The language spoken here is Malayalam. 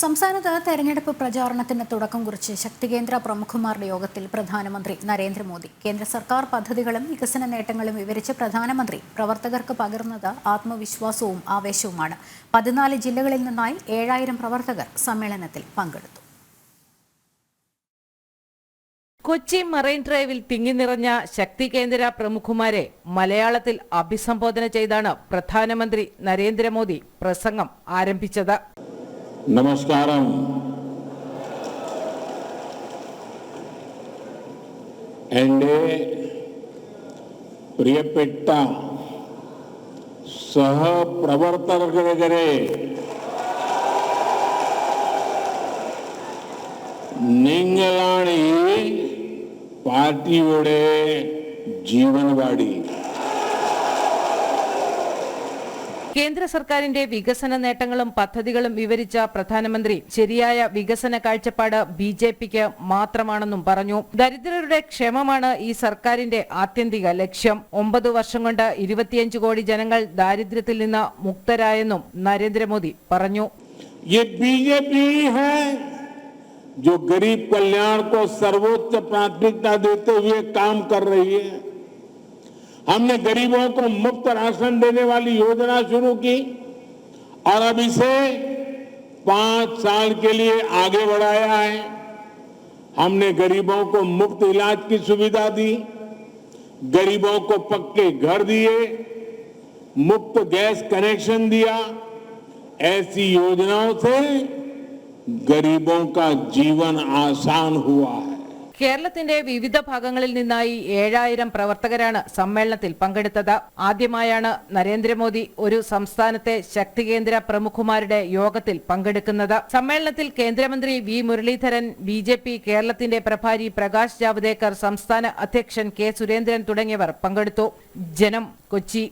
സംസ്ഥാനത്ത് തെരഞ്ഞെടുപ്പ് പ്രചാരണത്തിന് തുടക്കം കുറിച്ച് ശക്തികേന്ദ്ര പ്രമുഖന്മാരുടെ യോഗത്തിൽ പ്രധാനമന്ത്രി നരേന്ദ്രമോദി. കേന്ദ്ര സർക്കാർ പദ്ധതികളും വികസന നേട്ടങ്ങളും വിവരിച്ച് പ്രധാനമന്ത്രി പ്രവർത്തകർക്ക് പകർന്നത് ആത്മവിശ്വാസവും ആവേശവുമാണ്. പതിനാല് ജില്ലകളിൽ നിന്നായി ഏഴായിരം പ്രവർത്തകർ സമ്മേളനത്തിൽ പങ്കെടുത്തു. കൊച്ചി മറൈൻ ഡ്രൈവിൽ തിങ്ങിനിറഞ്ഞ ശക്തികേന്ദ്ര ശക്തി കേന്ദ്ര പ്രമുഖുമാരെ മലയാളത്തിൽ അഭിസംബോധന ചെയ്താണ് പ്രധാനമന്ത്രി നരേന്ദ്രമോദി പ്രസംഗം ആരംഭിച്ചത്. നമസ്കാരം. എന്റെ പ്രിയപ്പെട്ട സഹപ്രവർത്തകർക്കെതിരെ നിങ്ങളാണ് ഈ പാർട്ടിയുടെ ജീവനവാടി. കേന്ദ്ര സർക്കാരിന്റെ വികസന നേട്ടങ്ങളും പദ്ധതികളും വിവരിച്ച പ്രധാനമന്ത്രി ശരിയായ വികസന കാഴ്ചപ്പാട് ബി ജെ പിക്ക് മാത്രമാണെന്നും പറഞ്ഞു ദരിദ്രരുടെ ക്ഷേമമാണ് ഈ സർക്കാരിന്റെ ആത്യന്തിക ലക്ഷ്യം ഒമ്പത് വർഷം കൊണ്ട് ഇരുപത്തിയഞ്ച് കോടി ജനങ്ങൾ ദാരിദ്ര്യത്തിൽ നിന്ന് മുക്തരായെന്നും നരേന്ദ്രമോദി പറഞ്ഞു ये बीजेपी ही है जो गरीब कल्याण को सर्वोच्च प्राथमिकता देते हुए काम कर रही है हमने गरीबों को मुफ़्त राशन देने वाली योजना शुरू की और अब इसे पाँच साल के लिए आगे बढ़ाया है। हमने गरीबों को मुफ़्त इलाज की सुविधा दी, गरीबों को पक्के घर दिए, मुफ़्त गैस कनेक्शन दिया। ऐसी योजनाओं से गरीबों का जीवन आसान हुआ है। കേരളത്തിന്റെ വിവിധ ഭാഗങ്ങളിൽ നിന്നായി ഏഴായിരം പ്രവർത്തകരാണ് സമ്മേളനത്തിൽ പങ്കെടുത്തത്. ആദ്യമായാണ് നരേന്ദ്രമോദി ഒരു സംസ്ഥാനത്തെ ശക്തികേന്ദ്ര പ്രമുഖുമാരുടെ യോഗത്തിൽ പങ്കെടുക്കുന്നത്. സമ്മേളനത്തിൽ കേന്ദ്രമന്ത്രി വി മുരളീധരൻ ബി കേരളത്തിന്റെ പ്രഭാരി പ്രകാശ് ജാവ്ദേക്കർ സംസ്ഥാന അധ്യക്ഷൻ കെ സുരേന്ദ്രൻ തുടങ്ങിയവർ പങ്കെടുത്തു. ജനം കൊച്ചി.